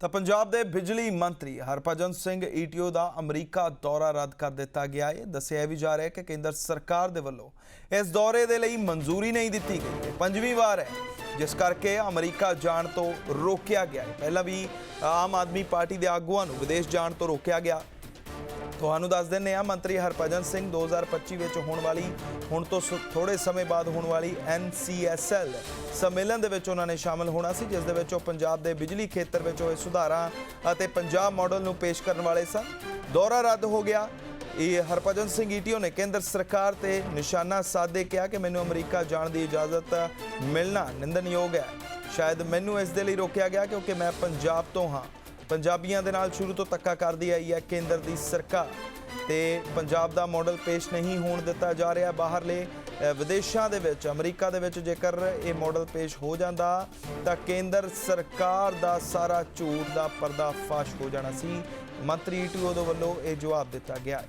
ਤਾਂ ਪੰਜਾਬ ਦੇ ਬਿਜਲੀ ਮੰਤਰੀ ਹਰਭਜਨ ਸਿੰਘ ਈਟੀਓ ਦਾ ਅਮਰੀਕਾ ਦੌਰਾ ਰੱਦ ਕਰ ਦਿੱਤਾ ਗਿਆ ਹੈ। ਦੱਸਿਆ ਵੀ ਜਾ ਰਿਹਾ ਹੈ ਕਿ ਕੇਂਦਰ ਸਰਕਾਰ ਦੇ ਵੱਲੋਂ ਇਸ ਦੌਰੇ ਦੇ ਲਈ ਮਨਜ਼ੂਰੀ ਨਹੀਂ ਦਿੱਤੀ ਗਈ ਪੰਜਵੀਂ ਵਾਰ ਹੈ, ਜਿਸ ਕਰਕੇ ਅਮਰੀਕਾ ਜਾਣ ਤੋਂ ਰੋਕਿਆ ਗਿਆ ਹੈ। ਪਹਿਲਾਂ ਵੀ ਆਮ ਆਦਮੀ ਪਾਰਟੀ ਦੇ ਆਗੂਆਂ ਨੂੰ ਵਿਦੇਸ਼ ਜਾਣ ਤੋਂ ਰੋਕਿਆ ਗਿਆ। ਤੁਹਾਨੂੰ ਦੱਸ ਦਿੰਨੇ ਆ ਮੰਤਰੀ ਹਰਭਜਨ ਸਿੰਘ 2025 ਵਿੱਚ ਹੋਣ ਵਾਲੀ, ਹੁਣ ਤੋਂ ਸ- ਥੋੜੇ ਸਮੇਂ ਬਾਅਦ ਹੋਣ ਵਾਲੀ NCSL ਸੰਮੇਲਨ ਦੇ ਵਿੱਚ ਉਹਨਾਂ ਨੇ ਸ਼ਾਮਲ ਹੋਣਾ ਸੀ, ਜਿਸ ਦੇ ਵਿੱਚ ਉਹ ਪੰਜਾਬ ਦੇ ਬਿਜਲੀ ਖੇਤਰ ਵਿੱਚ ਹੋਏ ਸੁਧਾਰਾਂ ਅਤੇ ਪੰਜਾਬ ਮਾਡਲ ਨੂੰ ਪੇਸ਼ ਕਰਨ ਵਾਲੇ ਸਨ। ਦੌਰਾ ਰੱਦ ਹੋ ਗਿਆ। ਇਹ ਹਰਭਜਨ ਸਿੰਘ ਈਟੀਓ ਨੇ ਕੇਂਦਰ ਸਰਕਾਰ ਤੇ ਨਿਸ਼ਾਨਾ ਸਾਧੇ ਕਿਹਾ ਕਿ ਮੈਨੂੰ ਅਮਰੀਕਾ ਜਾਣ ਦੀ ਇਜਾਜ਼ਤ ਮਿਲਣਾ ਨਿੰਦਨਯੋਗ ਹੈ। ਸ਼ਾਇਦ ਮੈਨੂੰ ਇਸ ਦੇ ਲਈ ਰੋਕਿਆ ਗਿਆ ਕਿਉਂਕਿ ਮੈਂ ਪੰਜਾਬ ਤੋਂ ਹਾਂ। ਪੰਜਾਬੀਆਂ ਦੇ ਨਾਲ ਸ਼ੁਰੂ ਤੋਂ ਤੱਕਾ ਕਰਦੀ ਆਈ ਹੈ ਕੇਂਦਰ ਦੀ ਸਰਕਾਰ। ਤੇ ਪੰਜਾਬ ਦਾ ਮਾਡਲ ਪੇਸ਼ ਨਹੀਂ ਹੋਣ ਦਿੱਤਾ ਜਾ ਰਿਹਾ ਬਾਹਰਲੇ ਵਿਦੇਸ਼ਾਂ ਦੇ ਵਿੱਚ, ਅਮਰੀਕਾ ਦੇ ਵਿੱਚ ਜੇਕਰ ਇਹ ਮਾਡਲ ਪੇਸ਼ ਹੋ ਜਾਂਦਾ, ਤਾਂ ਕੇਂਦਰ ਸਰਕਾਰ ਦਾ ਸਾਰਾ ਝੂਠ ਦਾ ਪਰਦਾ ਫਾਸ਼ ਹੋ ਜਾਣਾ ਸੀ। ਮੰਤਰੀ ਈਟੂ ਦੇ ਵੱਲੋਂ ਇਹ ਜਵਾਬ ਦਿੱਤਾ ਗਿਆ।